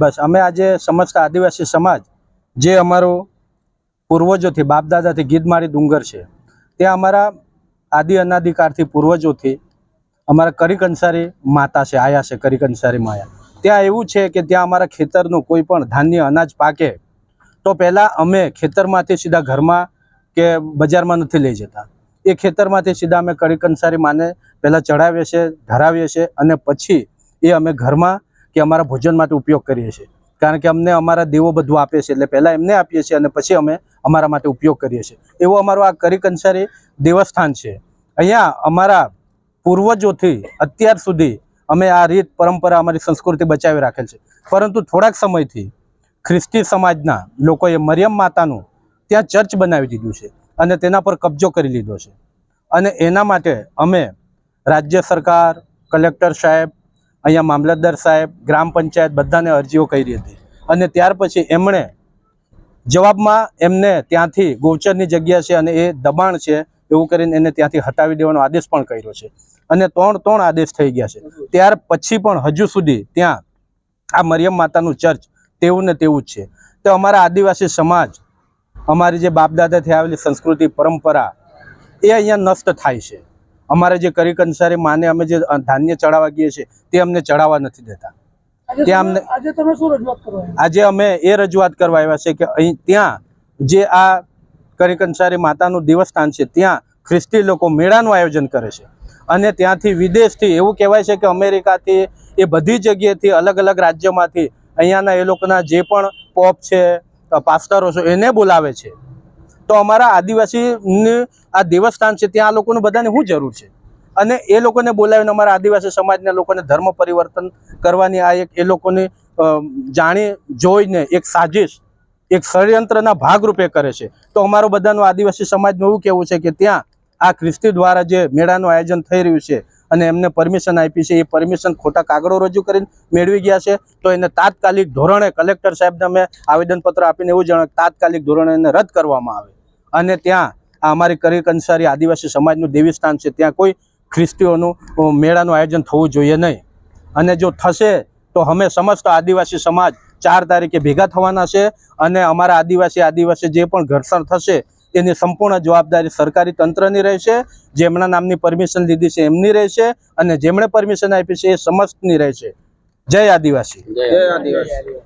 બસ, અમે આજે સમસ્ત આદિવાસી સમાજ, જે અમારો પૂર્વજોથી, બાપદાદાથી ગીધમારી ડુંગર છે, ત્યાં અમારા આદિ અનાદિકાળથી પૂર્વજોથી અમારા કરિકંસારી માતા છે, આયા છે કરિકંસારી માયા. ત્યાં એવું છે કે ત્યાં અમારા ખેતરનું કોઈ પણ ધાન્ય અનાજ પાકે, તો પહેલાં અમે ખેતરમાંથી સીધા ઘરમાં કે બજારમાં નથી લઈ જતા. એ ખેતરમાંથી સીધા અમે કરીકંસારી માને પહેલાં ચડાવીએ છીએ, ધરાવીએ છીએ અને પછી એ અમે ઘરમાં કે અમારા ભોજન માટે ઉપયોગ કરીએ છીએ. કારણ કે અમને અમારા દેવો બધું આપે છે, એટલે પહેલાં એમને આપીએ છીએ અને પછી અમે અમારા માટે ઉપયોગ કરીએ છીએ. એવો અમારો આ કરીકંસારી દેવસ્થાન છે. અહીંયા અમારા પૂર્વજોથી અત્યાર સુધી અમે આ રીત પરંપરા અમારી સંસ્કૃતિ બચાવી રાખેલ છે. પરંતુ થોડાક સમયથી ખ્રિસ્તી સમાજના લોકોએ મરિયમ માતાનું ત્યાં ચર્ચ બનાવી દીધું છે અને તેના પર કબજો કરી લીધો છે. અને એના માટે અમે રાજ્ય સરકાર, કલેક્ટર સાહેબ અહીંયા મામલતદાર સાહેબ, ગ્રામ પંચાયત બધાને અરજીઓ કરી હતી. અને ત્યાર પછી એમણે જવાબમાં એમને ત્યાંથી ગૌચરની જગ્યા છે અને એ દબાણ છે એવું કરીને એને ત્યાંથી હટાવી દેવાનો આદેશ પણ કર્યો છે. અને ત્રણ ત્રણ આદેશ થઈ ગયા છે. ત્યાર પછી પણ હજુ સુધી ત્યાં આ મરિયમ માતાનું ચર્ચ તેવું ને તેવું જ છે. તો અમારા આદિવાસી સમાજ, અમારી જે બાપદાદાથી આવેલી સંસ્કૃતિ પરંપરા, એ અહીંયા નષ્ટ થાય છે. અમારે જે કરીકંસારી માને અમે જે ધાન્ય ચડાવવા ગઈએ છીએ તે અમને ચડાવવા નથી દેતા. આજે ત્યાં અમને- આજે તમે શું રજૂઆત કરવા આજે અમે એ રજૂઆત કરવા આવ્યા છે કે અહીં ત્યાં જે આ કરીકંસારી માતાનું દેવસ્થાન છે ત્યાં ખ્રિસ્તી લોકો મેળાનું આયોજન કરે છે. અને ત્યાંથી વિદેશથી એવું કહેવાય છે કે અમેરિકાથી એ બધી જગ્યાએથી અલગ અલગ રાજ્યમાંથી અહીંયાના એ લોકોના જે પણ પોપ છે અ, પાસ્ટરો છે એને બોલાવે છે. તો અમારા આદિવાસી આ દેવસ્થાન છે, ત્યાં આ લોકોને બધાને શું જરૂર છે. અને એ લોકોને બોલાવીને અમારા આદિવાસી સમાજના લોકોને ધર્મ પરિવર્તન કરવાની આ એક એ લોકોને જાણી, જોઈને એક સાજિશ, એક ષડયંત્રના ભાગરૂપે કરે છે. તો અમારો બધાનું આદિવાસી સમાજનું એવું કહેવું છે કે ત્યાં આ ખ્રિસ્તી દ્વારા જે મેળાનું આયોજન થઈ રહ્યું છે અને એમને પરમિશન આપી છે, એ પરમિશન ખોટા કાગળો રજૂ કરીને મેળવી ગયા છે, તો એને તાત્કાલિક ધોરણે કલેક્ટર સાહેબને અમે આવેદનપત્ર આપીને એવું જણાવ્યું તાત્કાલિક ધોરણે એને રદ કરવામાં આવે. અને ત્યાં આ અમારી કરીકંસારી આદિવાસી સમાજનું દેવી સ્થાન છે. ત્યાં કોઈ ખ્રિસ્તીઓનું મેળાનું આયોજન થવું જોઈએ નહીં. અને જો થશે, તો અમે સમસ્ત આદિવાસી સમાજ ચાર તારીખે ભેગા થવાના છે અને અમારા આદિવાસી આદિવાસી જે પણ ઘર્ષણ થશે, એની સંપૂર્ણ જવાબદારી સરકારી તંત્રની રહેશે, જેમના નામની પરમિશન લીધી છે એમની રહેશે અને જેમણે પરમિશન આપી છે એ સમસ્તની રહેશે. જય આદિવાસી. જય આદિવાસી.